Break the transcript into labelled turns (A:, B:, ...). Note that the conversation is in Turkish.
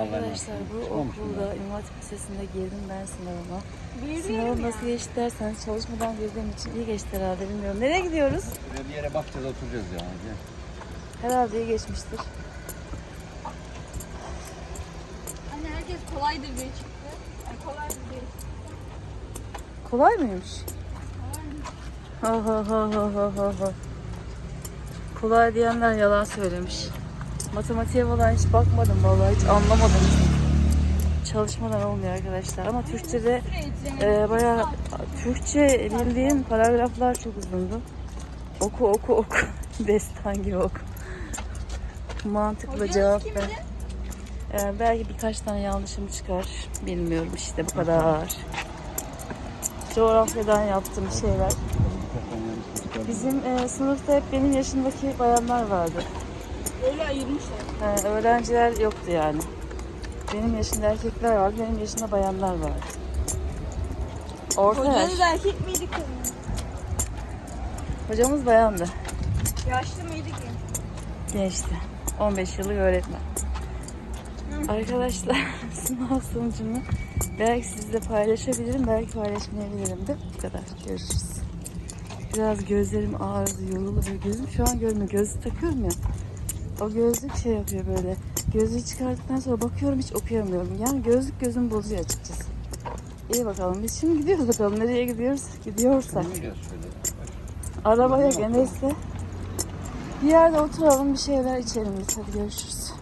A: Arkadaşlar bu okulda İmam Hatip Lisesi'nde girdim ben sınavıma. Sınavım nasıl geçti derseniz çalışmadan girdiğim için iyi geçti herhalde bilmiyorum. Nereye gidiyoruz?
B: Şuraya bir yere bakacağız oturacağız ya. Gel.
A: Herhalde iyi geçmiştir.
C: Anne herkes kolaydır diye çıktı. Yani kolaydır diye çıktı.
A: Kolay mıymış? Ha ha ha ha ha ha ha. Kolay diyenler yalan söylemiş. Matematiğe falan hiç bakmadım vallahi hiç anlamadım. Çalışmadan olmuyor arkadaşlar ama Türkçe'de e, bayağı Türkçe bildiğim paragraflar çok uzundu. Oku oku oku. Destan gibi oku. Mantıklı
C: Hocanız
A: cevap ver. E, belki birkaç tane yanlışım çıkar. Bilmiyorum işte bu kadar. Coğrafyadan yaptığım şeyler. Bizim e, sınıfta hep benim yaşımdaki bayanlar vardı.
C: Öyle ayırmışlar.
A: E, öğrenciler yoktu yani. Benim yaşımda erkekler vardı, benim yaşımda bayanlar vardı. Orta yaş.
C: Hocanız erkek miydi kız mı?
A: Hocamız bayandı.
C: Yaşlı mıydı ki?
A: Gençti. 15 yıllık öğretmen. Arkadaşlar sınav sonucumu belki sizle paylaşabilirim, belki paylaşmayabilirim de. Bu kadar. Görüşürüz. Biraz gözlerim ağrıdı, yoruldu ve gözüm şu an görmüyor. Gözlük takıyorum ya. O gözlük şey yapıyor böyle. Gözlüğü çıkardıktan sonra bakıyorum hiç okuyamıyorum. Yani gözlük gözümü bozuyor açıkçası. İyi bakalım. Biz şimdi gidiyoruz bakalım. Nereye gidiyoruz? Gidiyorsak. Arabaya neyse. Bir yerde oturalım bir şeyler içelim biz. Hadi görüşürüz.